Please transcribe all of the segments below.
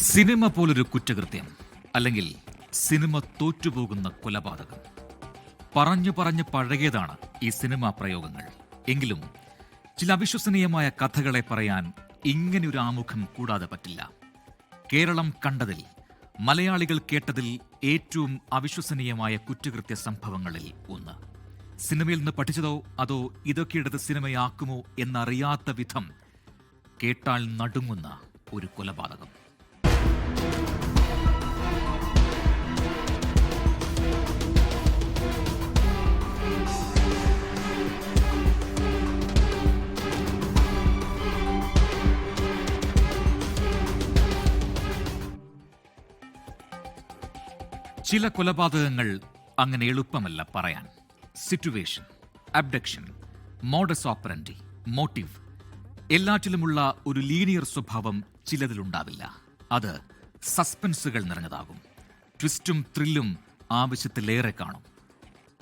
Cinema പോലൊരു കുറ്റകൃത്യം അല്ലെങ്കിൽ സിനിമ തോറ്റുപോകുന്ന കൊലപാതകം. പറഞ്ഞു പറഞ്ഞ് പഴകിയതാണ് ഈ സിനിമാ പ്രയോഗങ്ങൾ. എങ്കിലും ചില അവിശ്വസനീയമായ കഥകളെ പറയാൻ ഇങ്ങനെയൊരു ആമുഖം കൂടാതെ പറ്റില്ല. കേരളം കണ്ടതിൽ മലയാളികൾ കേട്ടതിൽ ഏറ്റവും അവിശ്വസനീയമായ കുറ്റകൃത്യ സംഭവങ്ങളിൽ ഒന്ന്. സിനിമയിൽ നിന്ന് പഠിച്ചതോ അതോ ഇതൊക്കെ എടുത്ത് സിനിമയാക്കുമോ എന്നറിയാത്ത വിധം കേട്ടാൽ നടുങ്ങുന്ന ഒരു കൊലപാതകം. ചില കൊലപാതകങ്ങൾ അങ്ങനെ എളുപ്പമല്ല പറയാൻ. Situation abduction modus operandi motive എല്ലാറ്റിലുമുള്ള ഒരു ലീനിയർ സ്വഭാവം ചിലതിലുണ്ടാവില്ല. അത് സസ്പെൻസുകൾ നിറഞ്ഞതാകും. ട്വിസ്റ്റും ത്രില്ലും ആവശ്യത്തിലേറെ കാണും.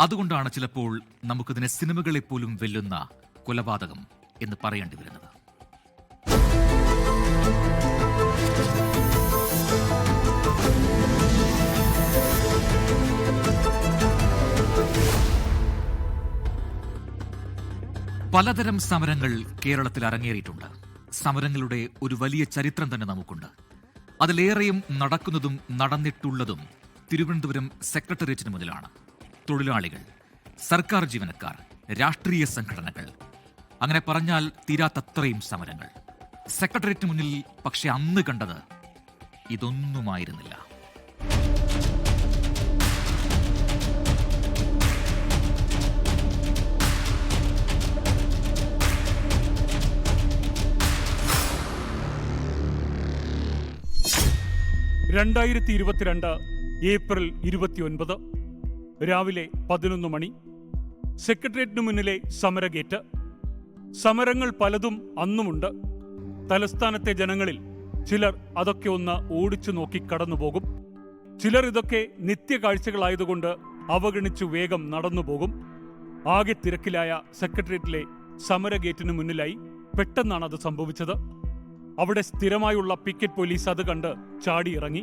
അതുകൊണ്ടാണ് ചിലപ്പോൾ നമുക്കിതിനെ സിനിമകളെ പോലും വെല്ലുന്ന കൊലപാതകം എന്ന് പറയേണ്ടി വരുന്നത്. പലതരം സമരങ്ങൾ കേരളത്തിൽ അരങ്ങേറിയിട്ടുണ്ട്. സമരങ്ങളുടെ ഒരു വലിയ ചരിത്രം തന്നെ നമുക്കുണ്ട്. അതിലേറെയും നടക്കുന്നതും നടന്നിട്ടുള്ളതും തിരുവനന്തപുരം സെക്രട്ടേറിയറ്റിന് മുന്നിലാണ്. തൊഴിലാളികൾ സർക്കാർ ജീവനക്കാർ രാഷ്ട്രീയ സംഘടനകൾ. അങ്ങനെ പറഞ്ഞാൽ തീരാത്തത്രയും സമരങ്ങൾ. സെക്രട്ടേറിയറ്റിന് മുന്നിൽ പക്ഷെ അന്ന് കണ്ടത് ഇതൊന്നുമായിരുന്നില്ല. രണ്ടായിരത്തി ഇരുപത്തിരണ്ട് ഏപ്രിൽ ഇരുപത്തിയൊൻപത് രാവിലെ പതിനൊന്ന് മണി. സെക്രട്ടേറിയറ്റിന് മുന്നിലെ സമരഗേറ്റ്. സമരങ്ങൾ പലതും അന്നുമുണ്ട്. തലസ്ഥാനത്തെ ജനങ്ങളിൽ ചിലർ അതൊക്കെ ഒന്ന് ഓടിച്ചു നോക്കി കടന്നുപോകും ചിലർ ഇതൊക്കെ നിത്യകാഴ്ചകളായതുകൊണ്ട് അവഗണിച്ചു വേഗം നടന്നുപോകും ആകെ തിരക്കിലായ സെക്രട്ടേറിയറ്റിലെ സമരഗേറ്റിന് മുന്നിലായി പെട്ടെന്നാണ് അത് സംഭവിച്ചത്. അവിടെ സ്ഥിരമായുള്ള പിക്കറ്റ് പോലീസ് അത് കണ്ട് ചാടിയിറങ്ങി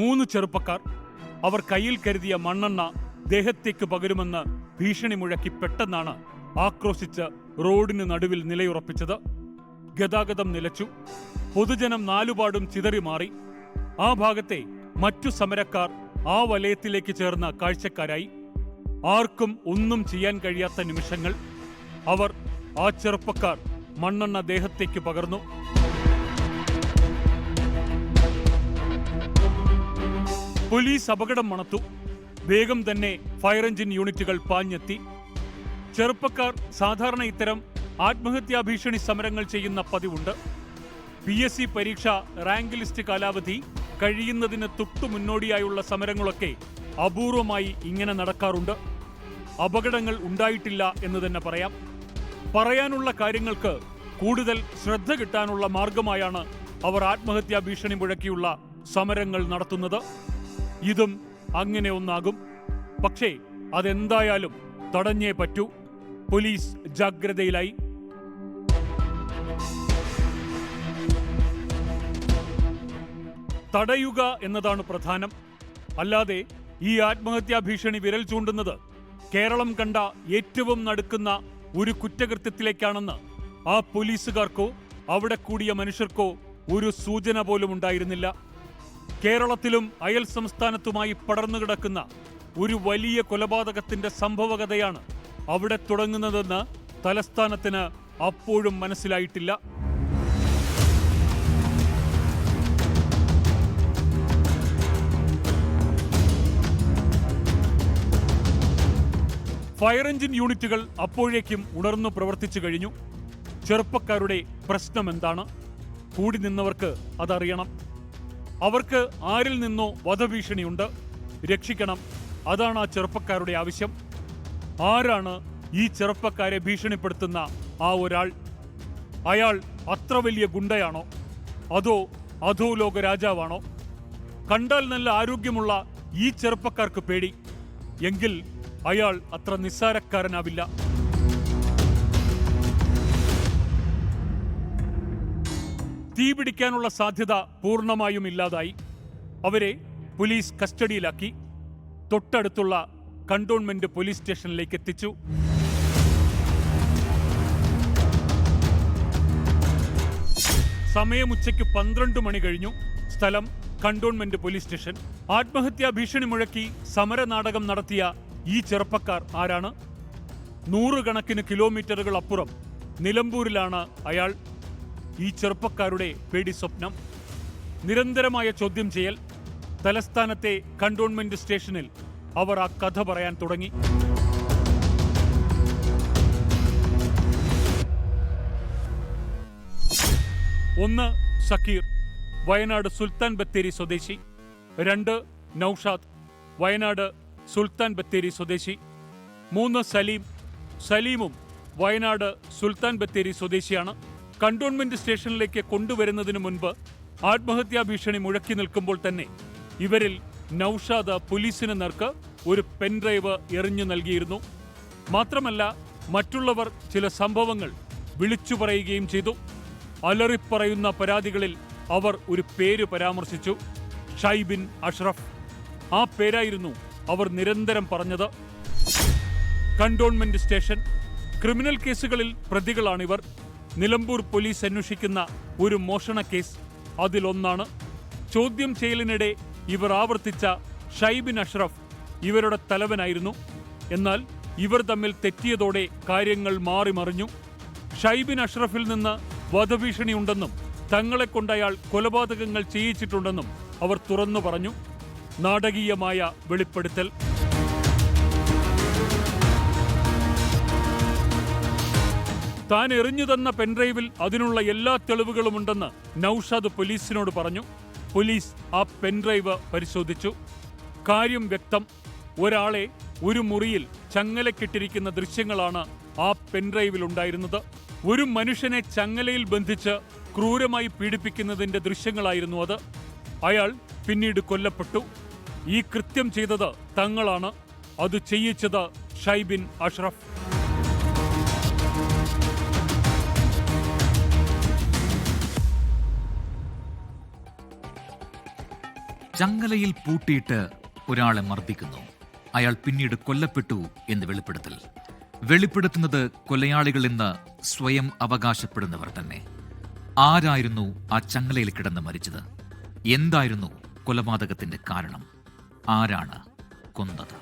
മൂന്ന് ചെറുപ്പക്കാർ അവർ കയ്യിൽ കരുതിയ മണ്ണെണ്ണ ദേഹത്തേക്ക് പകരുമെന്ന് ഭീഷണി മുഴക്കി പെട്ടെന്നാണ് ആക്രോശിച്ച് റോഡിന് നടുവിൽ നിലയുറപ്പിച്ചത്. ഗതാഗതം നിലച്ചു. പൊതുജനം നാലുപാടും ചിതറി മാറി. ആ ഭാഗത്തെ മറ്റു സമരക്കാർ ആ വലയത്തിലേക്ക് ചേർന്ന കാഴ്ചക്കാരായി. ആർക്കും ഒന്നും ചെയ്യാൻ കഴിയാത്ത നിമിഷങ്ങൾ അവർ ആ ചെറുപ്പക്കാർ മണ്ണെണ്ണ ദേഹത്തേക്ക് പകർന്നു. പോലീസ് അപകടം മണത്തു. വേഗം തന്നെ ഫയർ എഞ്ചിൻ യൂണിറ്റുകൾ പാഞ്ഞെത്തി. ചെറുപ്പക്കാർ സാധാരണ ഇത്തരം ആത്മഹത്യാ ഭീഷണി സമരങ്ങൾ ചെയ്യുന്ന പതിവുണ്ട്. പി എസ് സി പരീക്ഷ റാങ്ക് ലിസ്റ്റ് കാലാവധി കഴിയുന്നതിന് തൊട്ടു മുന്നോടിയായുള്ള സമരങ്ങളൊക്കെ അപൂർവമായി ഇങ്ങനെ നടക്കാറുണ്ട്. അപകടങ്ങൾ ഉണ്ടായിട്ടില്ല എന്ന് തന്നെ പറയാം. പറയാനുള്ള കാര്യങ്ങൾക്ക് കൂടുതൽ ശ്രദ്ധ കിട്ടാനുള്ള മാർഗമായാണ് അവർ ആത്മഹത്യാ ഭീഷണി മുഴക്കിയുള്ള സമരങ്ങൾ നടത്തുന്നത്. ഇതും അങ്ങനെ ഒന്നാകും. പക്ഷേ അതെന്തായാലും തടഞ്ഞേ പറ്റൂ. പോലീസ് ജാഗ്രതയിലായി. തടയുക എന്നതാണ് പ്രധാനം. അല്ലാതെ ഈ ആത്മഹത്യാ ഭീഷണി വിരൽ ചൂണ്ടുന്നത് കേരളം കണ്ട ഏറ്റവും നടുക്കുന്ന ഒരു കുറ്റകൃത്യത്തിലേക്കാണെന്ന് ആ പോലീസുകാർക്കോ അവിടെ കൂടിയ മനുഷ്യർക്കോ ഒരു സൂചന പോലും ഉണ്ടായിരുന്നില്ല. കേരളത്തിലും അയൽ സംസ്ഥാനത്തുമായി പടർന്നു കിടക്കുന്ന ഒരു വലിയ കൊലപാതകത്തിന്റെ സംഭവകഥയാണ് അവിടെ തുടങ്ങുന്നതെന്ന് തലസ്ഥാനത്തിന് അപ്പോഴും മനസ്സിലായിട്ടില്ല. ഫയർ എഞ്ചിൻ യൂണിറ്റുകൾ അപ്പോഴേക്കും ഉണർന്നു പ്രവർത്തിച്ചു കഴിഞ്ഞു. ചെറുപ്പക്കാരുടെ പ്രശ്നം എന്താണ്? കൂടി നിന്നവർക്ക് അതറിയണം. അവർക്ക് ആരിൽ നിന്നോ വധഭീഷണിയുണ്ട്. രക്ഷിക്കണം. അതാണ് ആ ചെറുപ്പക്കാരുടെ ആവശ്യം. ആരാണ് ഈ ചെറുപ്പക്കാരെ ഭീഷണിപ്പെടുത്തുന്ന ആ ഒരാൾ? അയാൾ അത്ര വലിയ ഗുണ്ടയാണോ? അതോ അധോലോക രാജാവാണോ? കണ്ടാൽ നല്ല ആരോഗ്യമുള്ള ഈ ചെറുപ്പക്കാർക്ക് പേടി. എങ്കിൽ അയാൾ അത്ര നിസ്സാരക്കാരനാവില്ല. തീപിടിക്കാനുള്ള സാധ്യത പൂർണമായും ഇല്ലാതായി. അവരെ പോലീസ് കസ്റ്റഡിയിലാക്കി. തൊട്ടടുത്തുള്ള കണ്ടോൺമെന്റ് പോലീസ് സ്റ്റേഷനിലേക്ക് എത്തിച്ചു. സമയം ഉച്ചയ്ക്ക് പന്ത്രണ്ട് മണി കഴിഞ്ഞു. സ്ഥലം കണ്ടോൺമെന്റ് പോലീസ് സ്റ്റേഷൻ. ആത്മഹത്യാ ഭീഷണി മുഴക്കി സമരനാടകം നടത്തിയ ഈ ചെറുപ്പക്കാർ ആരാണ്? നൂറുകണക്കിന് കിലോമീറ്ററുകൾ അപ്പുറം നിലമ്പൂരിലാണ് അയാൾ ഈ ചെറുപ്പക്കാരുടെ പേടി സ്വപ്നം. നിരന്തരമായ ചോദ്യം ചെയ്യൽ തലസ്ഥാനത്തെ കണ്ടോൺമെന്റ് സ്റ്റേഷനിൽ അവർ ആ കഥ പറയാൻ തുടങ്ങി. ഒന്ന് സക്കീർ വയനാട് സുൽത്താൻ ബത്തേരി സ്വദേശി. രണ്ട് നൌഷാദ് വയനാട് സുൽത്താൻ ബത്തേരി സ്വദേശി. മൂന്ന് സലീം സലീമും വയനാട് സുൽത്താൻ ബത്തേരി സ്വദേശിയാണ്. കണ്ടോൺമെന്റ് സ്റ്റേഷനിലേക്ക് കൊണ്ടുവരുന്നതിന് മുൻപ് ആത്മഹത്യാ ഭീഷണി മുഴക്കി നിൽക്കുമ്പോൾ തന്നെ ഇവരിൽ നൌഷാദ് പോലീസിന് നേർക്ക് ഒരു പെൻഡ്രൈവ് എറിഞ്ഞു നൽകിയിരുന്നു. മാത്രമല്ല മറ്റുള്ളവർ ചില സംഭവങ്ങൾ വിളിച്ചു പറയുകയും ചെയ്തു. അലറിപ്പറയുന്ന പരാതികളിൽ അവർ ഒരു പേര് പരാമർശിച്ചു. ഷൈബിൻ അഷ്റഫ്. ആ പേരായിരുന്നു അവർ നിരന്തരം പറഞ്ഞത്. കണ്ടോൺമെന്റ് സ്റ്റേഷൻ ക്രിമിനൽ കേസുകളിൽ പ്രതികളാണിവർ. നിലമ്പൂർ പോലീസ് അന്വേഷിക്കുന്ന ഒരു മോഷണ കേസ് അതിലൊന്നാണ്. ചോദ്യം ചെയ്യലിനിടെ ഇവർ ആവർത്തിച്ച ഷൈബിൻ അഷ്റഫ് ഇവരുടെ തലവനായിരുന്നു. എന്നാൽ ഇവർ തമ്മിൽ തെറ്റിയതോടെ കാര്യങ്ങൾ മാറിമറിഞ്ഞു ഷൈബിൻ അഷ്റഫിൽ നിന്ന് വധഭീഷണിയുണ്ടെന്നും തങ്ങളെ കൊണ്ടയാൾ കൊലപാതകങ്ങൾ ചെയ്യിച്ചിട്ടുണ്ടെന്നും അവർ തുറന്നു പറഞ്ഞു. നാടകീയമായ വെളിപ്പെടുത്തൽ. താൻ എറിഞ്ഞു തന്ന പെൻഡ്രൈവിൽ അതിനുള്ള എല്ലാ തെളിവുകളുമുണ്ടെന്ന് നൌഷാദ് പോലീസിനോട് പറഞ്ഞു. പോലീസ് ആ പെൻഡ്രൈവ് പരിശോധിച്ചു. കാര്യം വ്യക്തം. ഒരാളെ ഒരു മുറിയിൽ ചങ്ങലക്കിട്ടിരിക്കുന്ന ദൃശ്യങ്ങളാണ് ആ പെൻഡ്രൈവിൽ ഉണ്ടായിരുന്നത്. ഒരു മനുഷ്യനെ ചങ്ങലയിൽ ബന്ധിച്ച് ക്രൂരമായി പീഡിപ്പിക്കുന്നതിന്റെ ദൃശ്യങ്ങളായിരുന്നു അത്. അയാൾ പിന്നീട് കൊല്ലപ്പെട്ടു. ഈ കൃത്യം ചെയ്തത് തങ്ങളാണ്. അത് ചെയ്യിച്ചത് ഷൈബിൻ അഷ്റഫ്. ചങ്ങലയിൽ പൂട്ടിയിട്ട് ഒരാളെ മർദ്ദിക്കുന്നു. അയാൾ പിന്നീട് കൊല്ലപ്പെട്ടു എന്ന് വെളിപ്പെടുത്തൽ. വെളിപ്പെടുത്തുന്നത് കൊലയാളികൾ എന്ന് സ്വയം അവകാശപ്പെടുന്നവർ തന്നെ. ആരായിരുന്നു ആ ചങ്ങലയിൽ കിടന്ന് മരിച്ചത്? എന്തായിരുന്നു കൊലപാതകത്തിന്റെ കാരണം? ആരാണ് കൊന്നത്?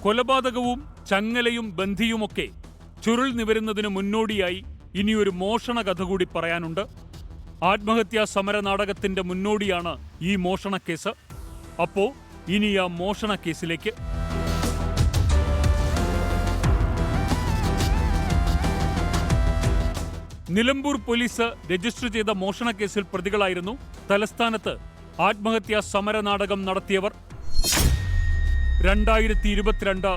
കൊലപാതകവും ചങ്ങലയും ബന്ധിയുമൊക്കെ ചുരുൾ നിവരുന്നതിന് മുന്നോടിയായി ഇനിയൊരു മോഷണ കഥ കൂടി പറയാനുണ്ട്. ആത്മഹത്യാ സമര നാടകത്തിന്റെ മുന്നോടിയാണ് ഈ മോഷണ കേസ് അപ്പോ ഇനി ആ മോഷണ കേസിലേക്ക് നിലമ്പൂർ പോലീസ് രജിസ്റ്റർ ചെയ്ത മോഷണ കേസിൽ പ്രതികളായിരുന്നു തലസ്ഥാനത്ത് ആത്മഹത്യാ സമര നാടകം നടത്തിയവർ. രണ്ടായിരത്തി ഇരുപത്തിരണ്ട്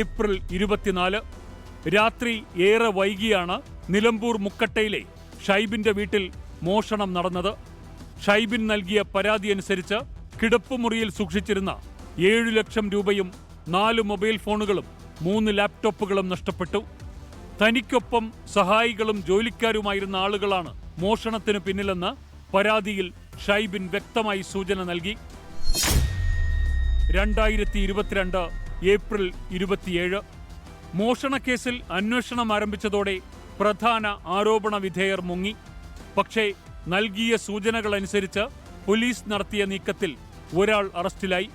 ഏപ്രിൽ ഇരുപത്തിനാല് രാത്രി ഏറെ വൈകിയാണ് നിലമ്പൂർ മുക്കട്ടയിലെ ഷൈബിന്റെ വീട്ടിൽ മോഷണം നടന്നത്. ഷൈബിൻ നൽകിയ പരാതി അനുസരിച്ച് കിടപ്പുമുറിയിൽ സൂക്ഷിച്ചിരുന്ന ഏഴു ലക്ഷം രൂപയും നാല് മൊബൈൽ ഫോണുകളും മൂന്ന് ലാപ്ടോപ്പുകളും നഷ്ടപ്പെട്ടു. തനിക്കൊപ്പം സഹായികളും ജോലിക്കാരുമായിരുന്ന ആളുകളാണ് മോഷണത്തിന് പിന്നിലെന്ന് പരാതിയിൽ ഷൈബിൻ വ്യക്തമായി സൂചന നൽകി. രണ്ടായിരത്തി ഇരുപത്തിരണ്ട് ഏപ്രിൽ ഇരുപത്തിയേഴ്. മോഷണക്കേസിൽ അന്വേഷണം ആരംഭിച്ചതോടെ പ്രധാന ആരോപണ വിധേയർ മുങ്ങി. പക്ഷേ നൽകിയ സൂചനകളനുസരിച്ച് പോലീസ് നടത്തിയ നീക്കത്തിൽ ഒരാൾ അറസ്റ്റിലായി.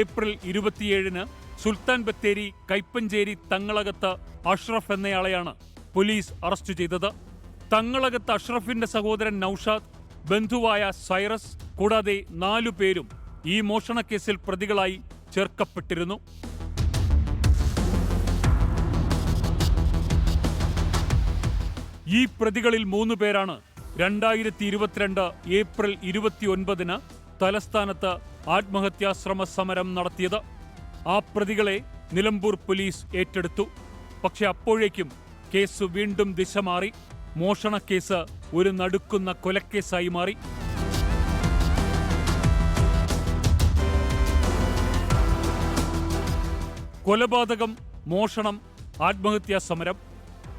ഏപ്രിൽ ഇരുപത്തിയേഴിന് സുൽത്താൻ ബത്തേരി കൈപ്പഞ്ചേരി തങ്ങളകത്ത് അഷ്റഫ് എന്നയാളെയാണ് പോലീസ് അറസ്റ്റ് ചെയ്തത്. തങ്ങളകത്ത് അഷ്റഫിന്റെ സഹോദരൻ നൌഷാദ് ബന്ധുവായ സൈറസ് കൂടാതെ നാലു പേരും ഈ മോഷണക്കേസിൽ പ്രതികളായി ചേർക്കപ്പെട്ടിരുന്നു. ഈ പ്രതികളിൽ മൂന്ന് പേരാണ് രണ്ടായിരത്തി ഇരുപത്തിരണ്ട് ഏപ്രിൽ ഇരുപത്തിയൊൻപതിന് തലസ്ഥാനത്ത് ആത്മഹത്യാശ്രമ സമരം നടത്തിയത്. ആ പ്രതികളെ നിലമ്പൂർ പോലീസ് ഏറ്റെടുത്തു. പക്ഷെ അപ്പോഴേക്കും കേസ് വീണ്ടും ദിശ മാറി. മോഷണക്കേസ് ഒരു നടുക്കുന്ന കൊലക്കേസായി മാറി. കൊലപാതകം മോഷണം ആത്മഹത്യാ സമരം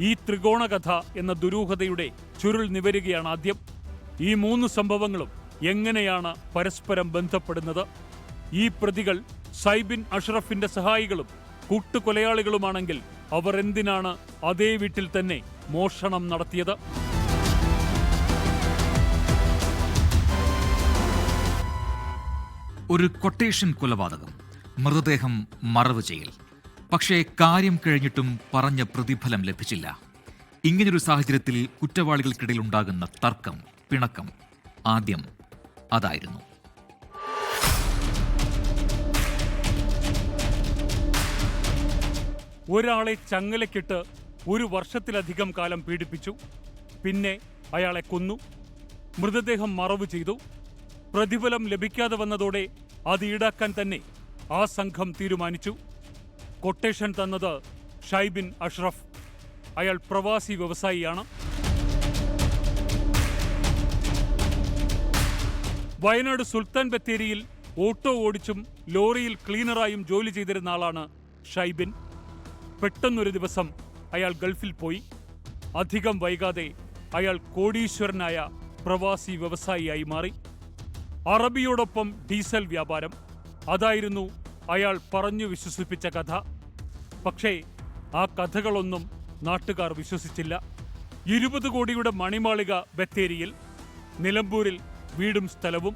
ഈ ത്രികോണകഥ എന്ന ദുരൂഹതയുടെ ചുരുൾ നിവരുകയാണ് ആദ്യം. ഈ മൂന്ന് സംഭവങ്ങളും എങ്ങനെയാണ് പരസ്പരം ബന്ധപ്പെടുന്നത്? ഈ പ്രതികൾ സൈബിൻ അഷ്റഫിന്റെ സഹായികളും കൂട്ടുകൊലയാളികളുമാണെങ്കിൽ അവർ എന്തിനാണ് അതേ വീട്ടിൽ തന്നെ മോഷണം നടത്തിയത്? ഒരു കൊട്ടേഷൻ കൊലപാതകം മൃതദേഹം മറവ് ചെയ്യൽ. പക്ഷേ കാര്യം കഴിഞ്ഞിട്ടും പറഞ്ഞ പ്രതിഫലം ലഭിച്ചില്ല. ഇങ്ങനൊരു സാഹചര്യത്തിൽ കുറ്റവാളികൾക്കിടയിൽ ഉണ്ടാകുന്ന തർക്കം പിണക്കം ആദ്യം അതായിരുന്നു. ഒരാളെ ചങ്ങലക്കിട്ട് ഒരു വർഷത്തിലധികം കാലം പീഡിപ്പിച്ചു. പിന്നെ അയാളെ കൊന്നു. മൃതദേഹം മറവ് ചെയ്തു. പ്രതിഫലം ലഭിക്കാതെ വന്നതോടെ അത് ഈടാക്കാൻ തന്നെ ആ സംഘം തീരുമാനിച്ചു. കൊട്ടേഷൻ തന്നത് ഷൈബിൻ അഷ്റഫ്. അയാൾ പ്രവാസി വ്യവസായിയാണ്. വയനാട് സുൽത്താൻ ബത്തേരിയിൽ ഓട്ടോ ഓടിച്ചും ലോറിയിൽ ക്ലീനറായും ജോലി ചെയ്തിരുന്ന ആളാണ് ഷൈബിൻ. പെട്ടെന്നൊരു ദിവസം അയാൾ ഗൾഫിൽ പോയി. അധികം വൈകാതെ അയാൾ കോടീശ്വരനായ പ്രവാസി വ്യവസായിയായി മാറി. അറബിയോടൊപ്പം ഡീസൽ വ്യാപാരം. അതായിരുന്നു അയാൾ പറഞ്ഞു വിശ്വസിപ്പിച്ച കഥ. പക്ഷേ ആ കഥകളൊന്നും നാട്ടുകാർ വിശ്വസിച്ചില്ല. ഇരുപത് കോടിയുടെ മണിമാളിക ബത്തേരിയിൽ നിലമ്പൂരിൽ വീടും സ്ഥലവും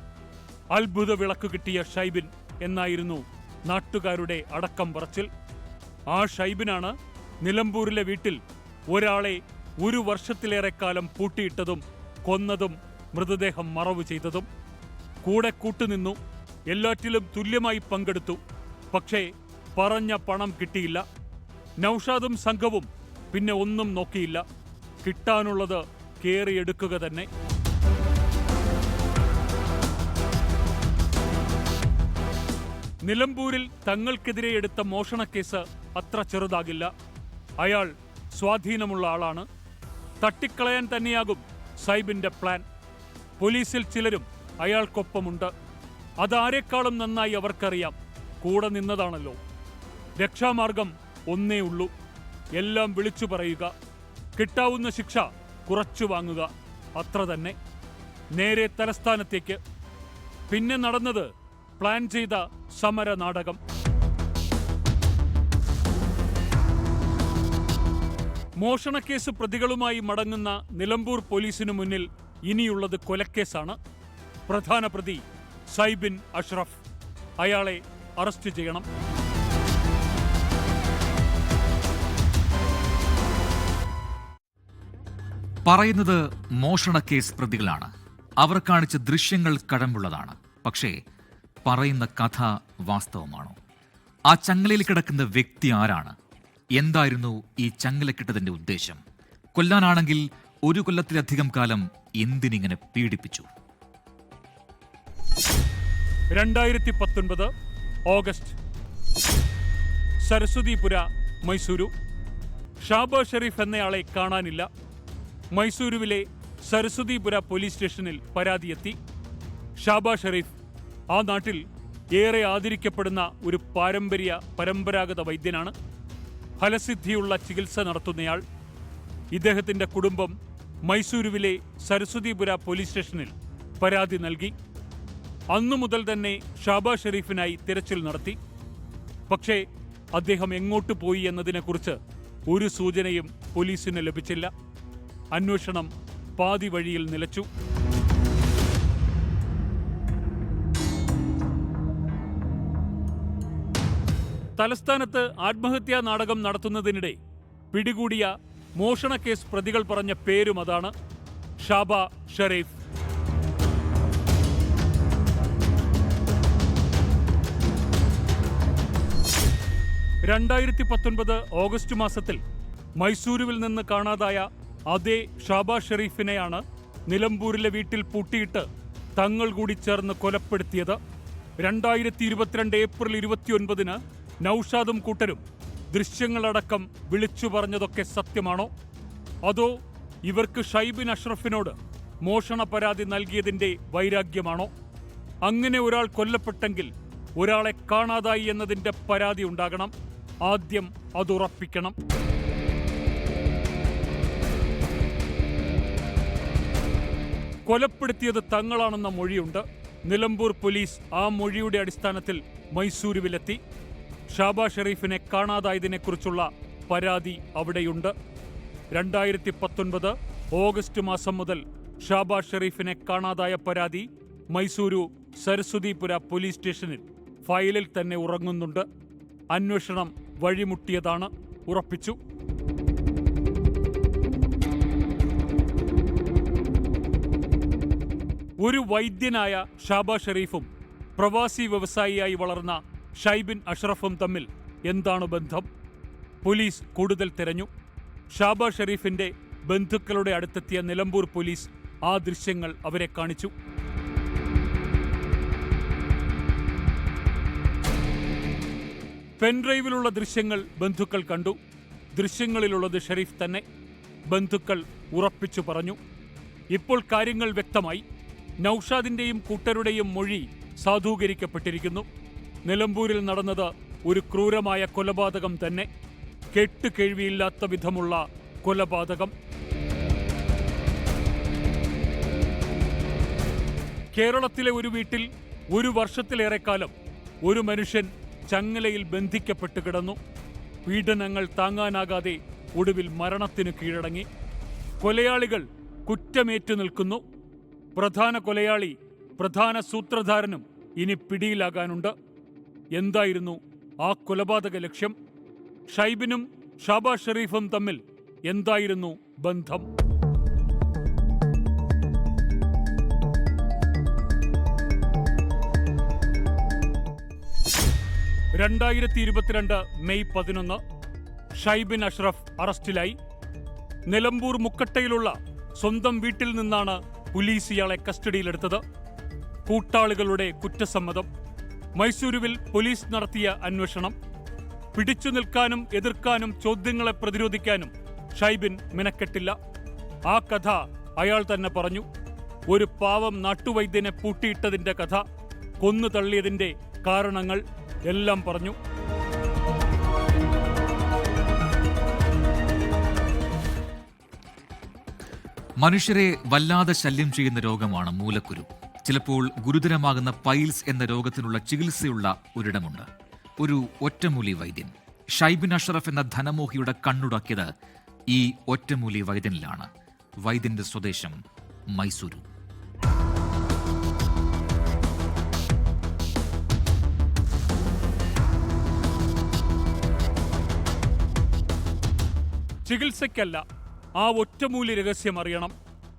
അത്ഭുത വിളക്ക് കിട്ടിയ ഷൈബിൻ എന്നായിരുന്നു നാട്ടുകാരുടെ അടക്കം പറച്ചിൽ. ആ ഷൈബിനാണ് നിലമ്പൂരിലെ വീട്ടിൽ ഒരാളെ ഒരു വർഷത്തിലേറെ കാലം പൂട്ടിയിട്ടതും കൊന്നതും മൃതദേഹം മറവ് ചെയ്തതും കൂടെ കൂട്ടുനിന്നു എല്ലാറ്റിലും തുല്യമായി പങ്കെടുത്തു. പക്ഷേ പറഞ്ഞ പണം കിട്ടിയില്ല. നൌഷാദും സംഘവും പിന്നെ ഒന്നും നോക്കിയില്ല. കിട്ടാനുള്ളത് കേറിയെടുക്കുക തന്നെ. നിലമ്പൂരിൽ തങ്ങൾക്കെതിരെ എടുത്ത മോഷണക്കേസ് അത്ര ചെറുതാകില്ല. അയാൾ സ്വാധീനമുള്ള ആളാണ്. തട്ടിക്കളയാൻ തന്നെയാകും സൈബിന്റെ പ്ലാൻ. പോലീസിൽ ചിലരും അയാൾക്കൊപ്പമുണ്ട്. അതാരെക്കാളും നന്നായി അവർക്കറിയാം. കൂടെ നിന്നതാണല്ലോ. രക്ഷാമാർഗം ഒന്നേ ഉള്ളൂ. എല്ലാം വിളിച്ചു പറയുക. കിട്ടാവുന്ന ശിക്ഷ കുറച്ചു വാങ്ങുക. അത്ര തന്നെ. നേരെ തലസ്ഥാനത്തേക്ക്. പിന്നെ നടന്നത് പ്ലാൻ ചെയ്ത സമര നാടകം മോഷണക്കേസ് പ്രതികളുമായി മടങ്ങുന്ന നിലമ്പൂർ പോലീസിനു മുന്നിൽ ഇനിയുള്ളത് കൊലക്കേസാണ്. പ്രധാന പ്രതി സൈബിൻ അഷ്റഫ്. അയാളെ അറസ്റ്റ് ചെയ്യണം. പറയുന്നത് മോഷണക്കേസ് പ്രതികളാണ്. അവർ കാണിച്ച ദൃശ്യങ്ങൾ കഴമ്പുള്ളതാണ് പക്ഷേ പറയുന്ന കഥ വാസ്തവമാണോ? ആ ചങ്ങലയിൽ കിടക്കുന്ന വ്യക്തി ആരാണ്? എന്തായിരുന്നു ഈ ചങ്ങലക്കിട്ടതിന്റെ ഉദ്ദേശം? കൊല്ലാനാണെങ്കിൽ ഒരു കൊല്ലത്തിലധികം കാലം എന്തിനിങ്ങനെ പീഡിപ്പിച്ചു? രണ്ടായിരത്തി പത്തൊൻപത് ഓഗസ്റ്റ്. സരസ്വതിപുര മൈസൂരു. ഷാബ ഷെരീഫ് എന്നയാളെ കാണാനില്ല. മൈസൂരുവിലെ സരസ്വതിപുര പോലീസ് സ്റ്റേഷനിൽ പരാതിയെത്തി. ഷാബ ഷെരീഫ് ആ നാട്ടിൽ ഏറെ ആദരിക്കപ്പെടുന്ന ഒരു പാരമ്പര്യ പരമ്പരാഗത വൈദ്യനാണ്. ഫലസിദ്ധിയുള്ള ചികിത്സ നടത്തുന്നയാൾ ഇദ്ദേഹത്തിന്റെ കുടുംബം മൈസൂരുവിലെ സരസ്വതിപുര പോലീസ് സ്റ്റേഷനിൽ പരാതി നൽകി. അന്നു മുതൽ തന്നെ ഷാബാ ഷെരീഫിനായി തിരച്ചിൽ നടത്തി. പക്ഷേ അദ്ദേഹം എങ്ങോട്ട് പോയി എന്നതിനെക്കുറിച്ച് ഒരു സൂചനയും പോലീസിന് ലഭിച്ചില്ല. അന്വേഷണം പാതി വഴിയിൽ നിലച്ചു. തലസ്ഥാനത്ത് ആത്മഹത്യാ നാടകം നടത്തുന്നതിനിടെ പിടികൂടിയ മോഷണ കേസ് പ്രതികൾ പറഞ്ഞ പേരും അതാണ് ഷാബ ഷെരീഫ്. രണ്ടായിരത്തി പത്തൊൻപത് ഓഗസ്റ്റ് മാസത്തിൽ മൈസൂരുവിൽ നിന്ന് കാണാതായ അതേ ഷാബ ഷെരീഫിനെയാണ് നിലമ്പൂരിലെ വീട്ടിൽ പൂട്ടിയിട്ട് തങ്ങൾ കൂടി ചേർന്ന് കൊലപ്പെടുത്തിയത്. രണ്ടായിരത്തി ഇരുപത്തിരണ്ട് ഏപ്രിൽ ഇരുപത്തിയൊൻപതിന് നൌഷാദും കൂട്ടരും ദൃശ്യങ്ങളടക്കം വിളിച്ചു പറഞ്ഞതൊക്കെ സത്യമാണോ? അതോ ഇവർക്ക് ഷൈബിൻ അഷ്റഫിനോട് മോഷണ പരാതി നൽകിയതിന്റെ വൈരാഗ്യമാണോ? അങ്ങനെ ഒരാൾ കൊല്ലപ്പെട്ടെങ്കിൽ ഒരാളെ കാണാതായി എന്നതിന്റെ പരാതി ഉണ്ടാകണം. ആദ്യം അതുറപ്പിക്കണം കൊലപ്പെടുത്തിയത് തങ്ങളാണെന്ന മൊഴിയുണ്ട്. നിലമ്പൂർ പോലീസ് ആ മൊഴിയുടെ അടിസ്ഥാനത്തിൽ മൈസൂരുവിലെത്തി. ഷാബാ ഷെറീഫിനെ കാണാതായതിനെക്കുറിച്ചുള്ള പരാതി അവിടെയുണ്ട്. രണ്ടായിരത്തി പത്തൊൻപത് ഓഗസ്റ്റ് മാസം മുതൽ ഷാബാ ഷെറീഫിനെ കാണാതായ പരാതി മൈസൂരു സരസ്വതിപുര പോലീസ് സ്റ്റേഷനിൽ ഫയലിൽ തന്നെ ഉറങ്ങുന്നുണ്ട്. അന്വേഷണം വഴിമുട്ടിയതാണ് ഉറപ്പിച്ചു. ഒരു വൈദ്യനായ ഷാബാ ഷെറീഫും പ്രവാസി വ്യവസായിയായി വളർന്ന ഷൈബിൻ അഷ്റഫും തമ്മിൽ എന്താണ് ബന്ധം? പോലീസ് കൂടുതൽ തിരഞ്ഞു. ഷാബാ ഷെരീഫിന്റെ ബന്ധുക്കളുടെ അടുത്തെത്തിയ നിലമ്പൂർ പോലീസ് ആ ദൃശ്യങ്ങൾ അവരെ കാണിച്ചു. പെൻഡ്രൈവിലുള്ള ദൃശ്യങ്ങൾ ബന്ധുക്കൾ കണ്ടു. ദൃശ്യങ്ങളിലുള്ളത് ഷെരീഫ് തന്നെ. ബന്ധുക്കൾ ഉറപ്പിച്ചു പറഞ്ഞു. ഇപ്പോൾ കാര്യങ്ങൾ വ്യക്തമായി. നൌഷാദിന്റെയും കൂട്ടരുടെയും മൊഴി സാധൂകരിക്കപ്പെട്ടിരിക്കുന്നു. നിലമ്പൂരിൽ നടന്നത് ഒരു ക്രൂരമായ കൊലപാതകം തന്നെ. കെട്ടുകേഴ്വിയില്ലാത്ത വിധമുള്ള കൊലപാതകം. കേരളത്തിലെ ഒരു വീട്ടിൽ ഒരു വർഷത്തിലേറെക്കാലം ഒരു മനുഷ്യൻ ചങ്ങലയിൽ ബന്ധിക്കപ്പെട്ട് കിടന്നു. പീഡനങ്ങൾ താങ്ങാനാകാതെ ഒടുവിൽ മരണത്തിന് കീഴടങ്ങി. കൊലയാളികൾ കുറ്റമേറ്റു നിൽക്കുന്നു. പ്രധാന കൊലയാളി പ്രധാന സൂത്രധാരനും ഇനി പിടിയിലാകാനുണ്ട്. എന്തായിരുന്നു ആ കൊലപാതക ലക്ഷ്യം? ഷൈബിനും ഷാബാ ഷെറീഫും തമ്മിൽ എന്തായിരുന്നു ബന്ധം? രണ്ടായിരത്തി ഇരുപത്തിരണ്ട് മെയ് പതിനൊന്ന് ഷൈബിൻ അഷ്റഫ് അറസ്റ്റിലായി. നിലമ്പൂർ മുക്കട്ടയിലുള്ള സ്വന്തം വീട്ടിൽ നിന്നാണ് പോലീസ് ഇയാളെ കസ്റ്റഡിയിലെടുത്തത്. കൂട്ടാളികളുടെ കുറ്റസമ്മതം. മൈസൂരുവിൽ പോലീസ് നടത്തിയ അന്വേഷണം. പിടിച്ചു നിൽക്കാനും എതിർക്കാനും ചോദ്യങ്ങളെ പ്രതിരോധിക്കാനും ഷൈബിൻ മിനക്കെട്ടില്ല. ആ കഥ അയാൾ തന്നെ പറഞ്ഞു. ഒരു പാവം നാട്ടുവൈദ്യനെ പൂട്ടിയിട്ടതിന്റെ കഥ കൊന്നു തള്ളിയതിന്റെ കാരണങ്ങൾ എല്ലാം പറഞ്ഞു. മനുഷ്യരെ വല്ലാതെ ശല്യം ചെയ്യുന്ന രോഗമാണ് മൂലക്കുരു. ചിലപ്പോൾ ഗുരുതരമാകുന്ന പൈൽസ് എന്ന രോഗത്തിനുള്ള ചികിത്സയുള്ള ഒരിടമുണ്ട്. ഒരു ഒറ്റമൂലി വൈദ്യൻ. ഷൈബിൻ അഷറഫ് എന്ന ധനമോഹിയുടെ കണ്ണുടക്കിയത് ഈ ഒറ്റമൂലി വൈദ്യനിലാണ്. വൈദ്യന്റെ സ്വദേശം മൈസൂരു. ചികിത്സയ്ക്കല്ല ആ ഒറ്റമൂലി രഹസ്യം അറിയണം.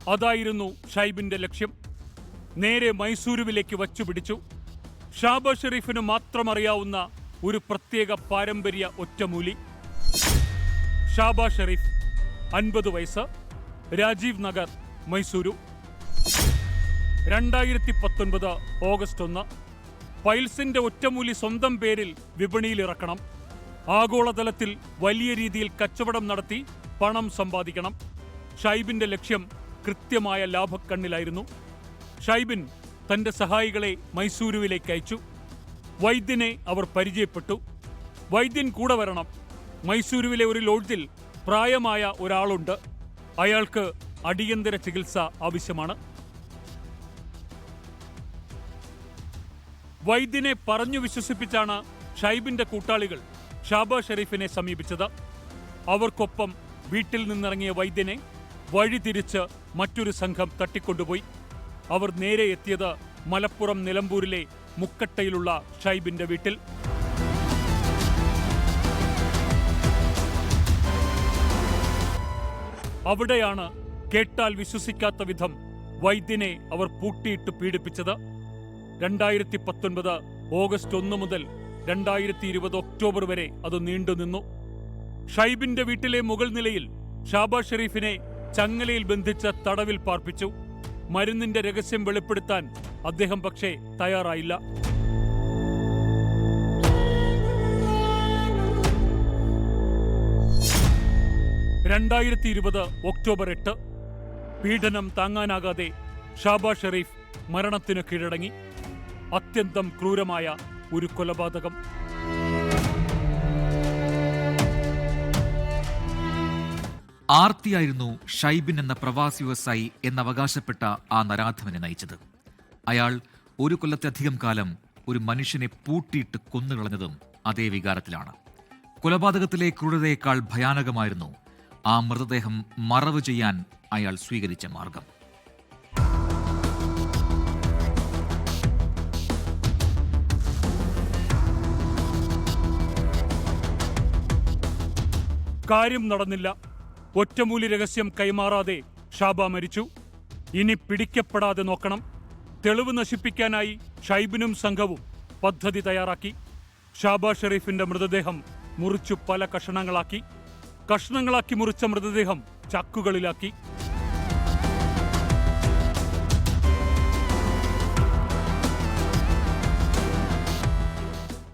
അതായിരുന്നു ഷൈബിന്റെ ലക്ഷ്യം. നേരെ മൈസൂരുവിലേക്ക് വച്ചുപിടിച്ചു. ഷാബ ഷെരീഫിന് മാത്രം അറിയാവുന്ന ഒരു പ്രത്യേക പാരമ്പര്യ ഒറ്റമൂലി. ഷാബ ഷെരീഫ് അൻപത് വയസ്സ് രാജീവ് നഗർ മൈസൂരു. രണ്ടായിരത്തി പത്തൊൻപത് ഓഗസ്റ്റ് ഒന്ന് പൈൽസിന്റെ ഒറ്റമൂലി സ്വന്തം പേരിൽ വിപണിയിൽ ഇറക്കണം ആഗോളതലത്തിൽ വലിയ രീതിയിൽ കച്ചവടം നടത്തി പണം സമ്പാദിക്കണം. ഷൈബിന്റെ ലക്ഷ്യം കൃത്യമായ ലാഭക്കണ്ണിലായിരുന്നു. ഷൈബിൻ തന്റെ സഹായികളെ മൈസൂരുവിലേക്ക് അയച്ചു. വൈദ്യനെ അവർ പരിചയപ്പെട്ടു. വൈദ്യൻ കൂടെ വരണം. മൈസൂരുവിലെ ഒരു ലോഡ്ജിൽ പ്രായമായ ഒരാളുണ്ട്. അയാൾക്ക് അടിയന്തര ചികിത്സ ആവശ്യമാണ്. വൈദ്യനെ പറഞ്ഞു വിശ്വസിപ്പിച്ചാണ് ഷൈബിന്റെ കൂട്ടാളികൾ ഷാബ ഷെരീഫിനെ സമീപിച്ചത്. അവർക്കൊപ്പം വീട്ടിൽ നിന്നിറങ്ങിയ വൈദ്യനെ വഴിതിരിച്ച് മറ്റൊരു സംഘം തട്ടിക്കൊണ്ടുപോയി. അവർ നേരെ എത്തിയത് മലപ്പുറം നിലമ്പൂരിലെ മുക്കട്ടയിലുള്ള ഷൈബിന്റെ വീട്ടിൽ. അവിടെയാണ് കേട്ടാൽ വിശ്വസിക്കാത്ത വിധം വൈദ്യനെ അവർ പൂട്ടിയിട്ട് പീഡിപ്പിച്ചത്. രണ്ടായിരത്തി പത്തൊൻപത് ഓഗസ്റ്റ് ഒന്ന് മുതൽ രണ്ടായിരത്തി ഇരുപത് ഒക്ടോബർ വരെ അത് നീണ്ടുനിന്നു ഷൈബിന്റെ വീട്ടിലെ മുകൾ നിലയിൽ ഷാബാ ഷെരീഫിനെ ചങ്ങലയിൽ ബന്ധിച്ച് തടവിൽ പാർപ്പിച്ചു. മരുന്നിന്റെ രഹസ്യം വെളിപ്പെടുത്താൻ അദ്ദേഹം പക്ഷേ തയ്യാറായില്ല. രണ്ടായിരത്തി ഇരുപത് ഒക്ടോബർ എട്ട് പീഡനം താങ്ങാനാകാതെ ഷാബാ ഷെറീഫ് മരണത്തിന് കീഴടങ്ങി. അത്യന്തം ക്രൂരമായ ഒരു കൊലപാതകം. ആർത്തിയായിരുന്നു ഷൈബിൻ എന്ന പ്രവാസി വ്യവസായി എന്നവകാശപ്പെട്ട ആ നരാധമനെ നയിച്ചത്. അയാൾ ഒരു കൊല്ലത്തധികം കാലം ഒരു മനുഷ്യനെ പൂട്ടിയിട്ട് കൊന്നുകളഞ്ഞതും അതേ വികാരത്തിലാണ്. കൊലപാതകത്തിലെ ക്രൂരതയേക്കാൾ ഭയാനകമായിരുന്നു ആ മൃതദേഹം മറവ് ചെയ്യാൻ അയാൾ സ്വീകരിച്ച മാർഗം. കാര്യം നടന്നില്ല. ഒറ്റമൂലി രഹസ്യം കൈമാറാതെ ഷാബ മരിച്ചു. ഇനി പിടിക്കപ്പെടാതെ നോക്കണം. തെളിവ് നശിപ്പിക്കാനായി ഷൈബിനും സംഘവും പദ്ധതി തയ്യാറാക്കി. ഷാബ ഷെറീഫിന്റെ മൃതദേഹം മുറിച്ചു പല കഷണങ്ങളാക്കി. കഷ്ണങ്ങളാക്കി മുറിച്ച മൃതദേഹം ചക്കുകളിലാക്കി.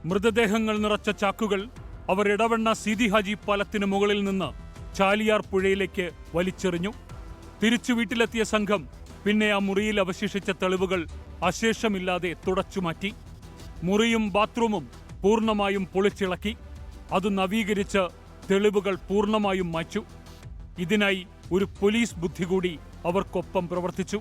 മൃതദേഹങ്ങൾ നിറച്ച ചാക്കുകൾ അവർ ഇടവണ്ണ സീതി ഹാജി പാലത്തിന് മുകളിൽ നിന്ന് ചാലിയാർ പുഴയിലേക്ക് വലിച്ചെറിഞ്ഞു. തിരിച്ചു വീട്ടിലെത്തിയ സംഘം പിന്നെ ആ മുറിയിൽ അവശേഷിച്ച തെളിവുകൾ അശേഷമില്ലാതെ തുടച്ചുമാറ്റി മുറിയും ബാത്റൂമും പൂർണമായും പൊളിച്ചിളക്കി. അത് നവീകരിച്ച് തെളിവുകൾ പൂർണമായും മാച്ചു ഇതിനായി ഒരു പോലീസ് ബുദ്ധി കൂടി അവർക്കൊപ്പം പ്രവർത്തിച്ചു.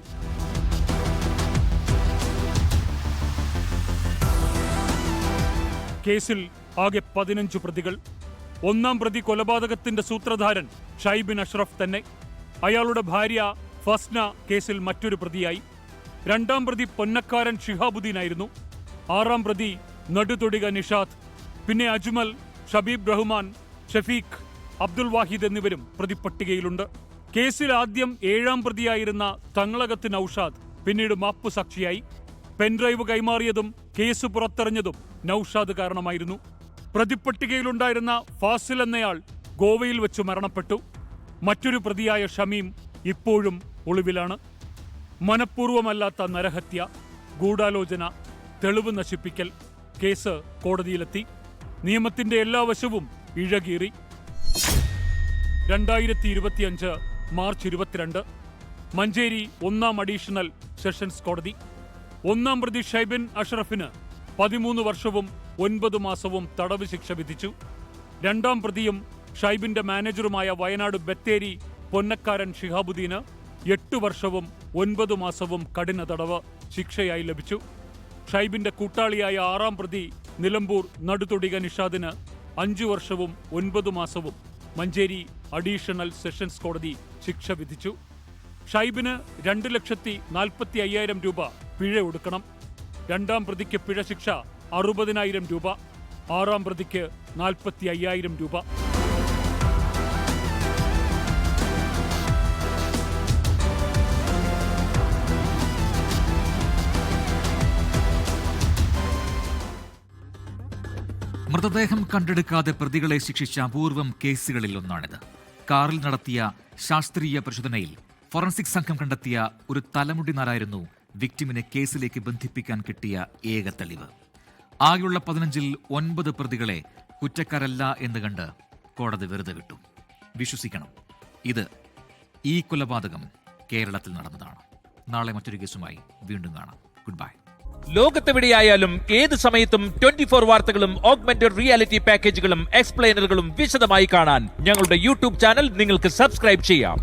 കേസിൽ ആകെ പതിനഞ്ച് പ്രതികൾ. ഒന്നാം പ്രതി കൊലപാതകത്തിന്റെ സൂത്രധാരൻ ഷൈബിൻ അഷ്റഫ് തന്നെ. അയാളുടെ ഭാര്യ ഫസ്ന കേസിൽ മറ്റൊരു പ്രതിയായി. രണ്ടാം പ്രതി പൊന്നക്കാരൻ ഷിഹാബുദ്ദീനായിരുന്നു ആറാം പ്രതി നടുതൊടിക നിഷാദ്. പിന്നെ അജ്മൽ ഷബീബ് റഹ്മാൻ ഷഫീഖ് അബ്ദുൽ വാഹിദ് എന്നിവരും പ്രതിപ്പട്ടികയിലുണ്ട് കേസിൽ ആദ്യം ഏഴാം പ്രതിയായിരുന്ന തങ്ങളകത്ത് നൌഷാദ് പിന്നീട് മാപ്പു സാക്ഷിയായി. പെൻഡ്രൈവ് കൈമാറിയതും കേസ് പുറത്തെറിഞ്ഞതും നൌഷാദ് കാരണമായിരുന്നു. പ്രതിപ്പട്ടികയിലുണ്ടായിരുന്ന ഫാസിൽ എന്നയാൾ ഗോവയിൽ വെച്ചു മരണപ്പെട്ടു. മറ്റൊരു പ്രതിയായ ഷമീം ഇപ്പോഴും ഒളിവിലാണ്. മനഃപൂർവമല്ലാത്ത നരഹത്യ ഗൂഢാലോചന തെളിവ് നശിപ്പിക്കൽ കേസ് കോടതിയിലെത്തി. നിയമത്തിന്റെ എല്ലാ വശവും ഇഴകീറി. രണ്ടായിരത്തി ഇരുപത്തിയഞ്ച് മാർച്ച് ഇരുപത്തിരണ്ട് മഞ്ചേരി ഒന്നാം അഡീഷണൽ സെഷൻസ് കോടതി. ഒന്നാം പ്രതി ഷൈബിൻ അഷ്റഫിന് പതിമൂന്ന് വർഷവും ഒൻപത് മാസവും തടവ് ശിക്ഷ വിധിച്ചു. രണ്ടാം പ്രതിയും ഷൈബിന്റെ മാനേജറുമായ വയനാട് ബത്തേരി പൊന്നക്കാരൻ ഷിഹാബുദ്ദീന് എട്ട് വർഷവും ഒൻപത് മാസവും കഠിന തടവ് ശിക്ഷയായി ലഭിച്ചു. ഷൈബിന്റെ കൂട്ടാളിയായ ആറാം പ്രതി നിലമ്പൂർ നടുതൊടിക നിഷാദിന് അഞ്ചു വർഷവും ഒൻപത് മാസവും മഞ്ചേരി അഡീഷണൽ സെഷൻസ് കോടതി ശിക്ഷ വിധിച്ചു. ഷൈബിന് രണ്ട് ലക്ഷത്തി നാൽപ്പത്തി അയ്യായിരം രൂപ പിഴ ഒടുക്കണം. രണ്ടാം പ്രതിക്ക് പിഴ ശിക്ഷ അറുപതിനായിരം രൂപ. ആറാം പ്രതിക്ക് നാൽപ്പത്തി അയ്യായിരം രൂപ. മൃതദേഹം കണ്ടെടുക്കാതെ പ്രതികളെ ശിക്ഷിച്ച അപൂർവം കേസുകളിൽ ഒന്നാണിത്. കാറിൽ നടത്തിയ ശാസ്ത്രീയ പരിശോധനയിൽ ഫോറൻസിക് സംഘം കണ്ടെത്തിയ ഒരു തലമുടി നാരായിരുന്നു വിക്ടിമിനെ കേസിലേക്ക് ബന്ധിപ്പിക്കാൻ കിട്ടിയ ഏക തെളിവ്. ആകെയുള്ള പതിനഞ്ചിൽ ഒൻപത് പ്രതികളെ കുറ്റക്കാരല്ല എന്ന് കണ്ട് കോടതി വെറുതെ വിട്ടു. വിശ്വസിക്കണം. ഇത് ഈ കൊലപാതകം കേരളത്തിൽ നടന്നതാണ്. നാളെ മറ്റൊരു കേസുമായി വീണ്ടും കാണാം. ഗുഡ് ബൈ ലോകത്തെവിടെയായാലും ഏത് സമയത്തും ട്വന്റി ഫോർ വാർത്തകളും ഓഗ്മെന്റഡ് റിയാലിറ്റി പാക്കേജുകളും എക്സ്പ്ലെയിനറുകളും വിശദമായി കാണാൻ ഞങ്ങളുടെ യൂട്യൂബ് ചാനൽ നിങ്ങൾക്ക് സബ്സ്ക്രൈബ് ചെയ്യാം.